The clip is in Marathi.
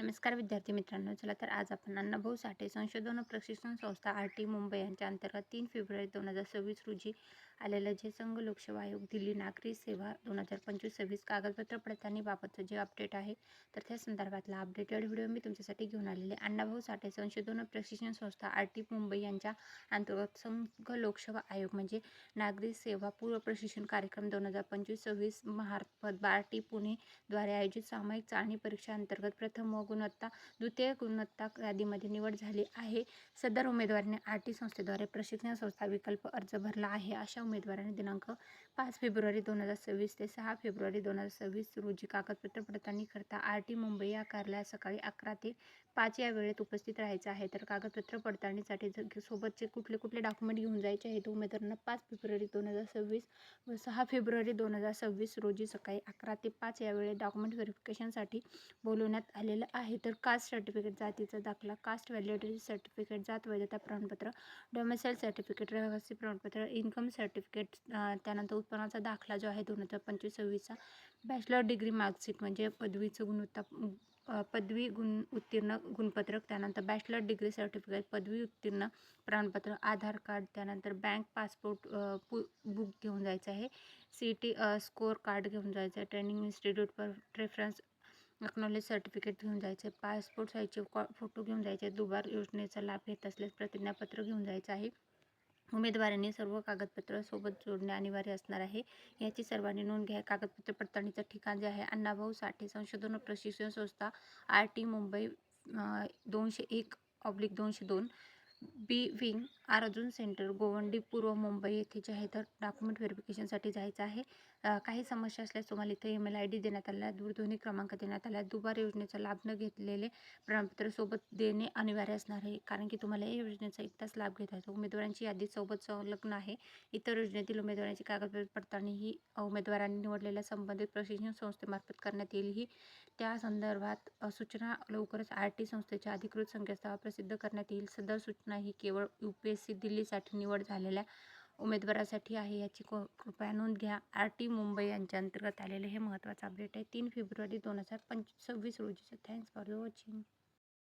नमस्कार विद्यार्थी मित्रांनो चला तर आज आपण अण्णाभाऊ साठे संशोधन व प्रशिक्षण संस्था आर टी मुंबई यांच्या अंतर्गत तीन फेब्रुवारी दोन हजार सव्वीस रोजी आलेलं जे संघ लोकसेवा आयोग दिल्ली नागरी सेवा दोन हजार पंचवीस सव्वीस कागदपत्र पडताळणीबाबतचं जे अपडेट आहे तर त्या संदर्भातला अपडेटेड व्हिडिओ मी तुमच्यासाठी घेऊन आलेले. अण्णाभाऊ साठे संशोधन व प्रशिक्षण संस्था आर टी मुंबई यांच्या अंतर्गत संघ लोकसेवा आयोग म्हणजे नागरी सेवा पूर्व प्रशिक्षण कार्यक्रम दोन हजार पंचवीस सव्वीस मार्फत बार टी पुणे द्वारे आयोजित सामायिक चाळणी परीक्षा अंतर्गत प्रथम व गुणवत्ता द्वितीय गुणवत्ता यादीमध्ये निवड झाली आहे. सदर उमेदवाराने आर टी संस्थेद्वारे प्रशिक्षण संस्था विकल्प अर्ज भरला आहे. अशा उमेदवाराने दिनांक पाच फेब्रुवारी दोन हजार सव्वीस ते सहा फेब्रुवारी दोन हजार सव्वीस रोजी कागदपत्र पडताळणी करता आर टी मुंबई या कार्यालयात सकाळी अकरा ते पाच या वेळेत उपस्थित राहायचं आहे. तर कागदपत्र पडताळणीसाठी सोबतचे कुठले कुठले डॉक्युमेंट घेऊन जायचे आहेत? उमेदवारांना पाच फेब्रुवारी दोन हजार सव्वीस व सहा फेब्रुवारी दोन हजार सव्वीस रोजी सकाळी अकरा ते पाच या वेळेत डॉक्युमेंट व्हेरिफिकेशनसाठी बोलवण्यात आलेलं आहे आहे तर कास्ट सर्टिफिकेट जातीचा दाखला कास्ट व्हॅलिडिटी सर्टिफिकेट जात वैधता प्रमाणपत्र डोमेसाईल सर्टिफिकेट रहिवासी प्रमाणपत्र इन्कम सर्टिफिकेट त्यानंतर उत्पन्नाचा दाखला जो आहे दोन हजार पंचवीस सव्वीसचा बॅचलर डिग्री मार्कशीट म्हणजे पदवीचं गुणवत्ता पदवी गुण उत्तीर्ण गुणपत्रक त्यानंतर बॅचलर डिग्री सर्टिफिकेट पदवी उत्तीर्ण प्रमाणपत्र आधार कार्ड त्यानंतर बँक पासपोर्ट पु बुक घेऊन जायचं आहे सी टी स्कोअर कार्ड घेऊन जायचं आहे ट्रेनिंग इन्स्टिट्यूट पर रेफरन्स अक्नॉलेज सर्टिफिकेट घेऊन जायचे पासपोर्ट साईजचे कॉ फोटो घेऊन जायचे दुबार योजनेचा लाभ घेत असल्यास प्रतिज्ञापत्र घेऊन जायचं आहे. उमेदवारांनी सर्व कागदपत्र सोबत जोडणे अनिवार्य असणार आहे. याची सर्वांनी नोंद घ्या. कागदपत्र पडताळणीचं ठिकाण जे आहे अण्णाभाऊ साठे संशोधन व प्रशिक्षण संस्था आर टी मुंबई दोनशे एक ऑब्लिक दोनशे दोन B wing R Arjun center Govandi पूर्व मुंबई येथे जे आहे तर डॉक्युमेंट व्हेरिफिकेशनसाठी जायचं आहे. काही समस्या असल्यास तुम्हाला इथे ईमेल आय डी देण्यात आला आहे. दूरध्वनी क्रमांक देण्यात आला आहे. दुबार योजनेचा लाभ न घेतलेले प्रमाणपत्र सोबत देणे अनिवार्य असणार आहे. कारण की तुम्हाला या योजनेचा एक तास लाभ घेता येतो. उमेदवारांची यादी सोबत संलग्न आहे. इतर योजनेतील उमेदवारांची कागदपत्र पडताळणी ही उमेदवारांनी निवडलेल्या संबंधित प्रशिक्षण संस्थेमार्फत करण्यात येईल. ही त्या संदर्भात सूचना लवकरच आर टी संस्थेच्या अधिकृत संकेतस्थळावर प्रसिद्ध करण्यात येईल. सदर सूचना ही केवळ यू पी एस सी दिल्लीसाठी निवड झालेल्या उमेदवारासाठी आहे याची को कृपया नोंद घ्या. आर टी मुंबई यांच्या अंतर्गत आलेले हे महत्त्वाचं अपडेट आहे. तीन फेब्रुवारी दोन हजार पंच सव्वीस रोजीचं थँक्स फॉर वॉचिंग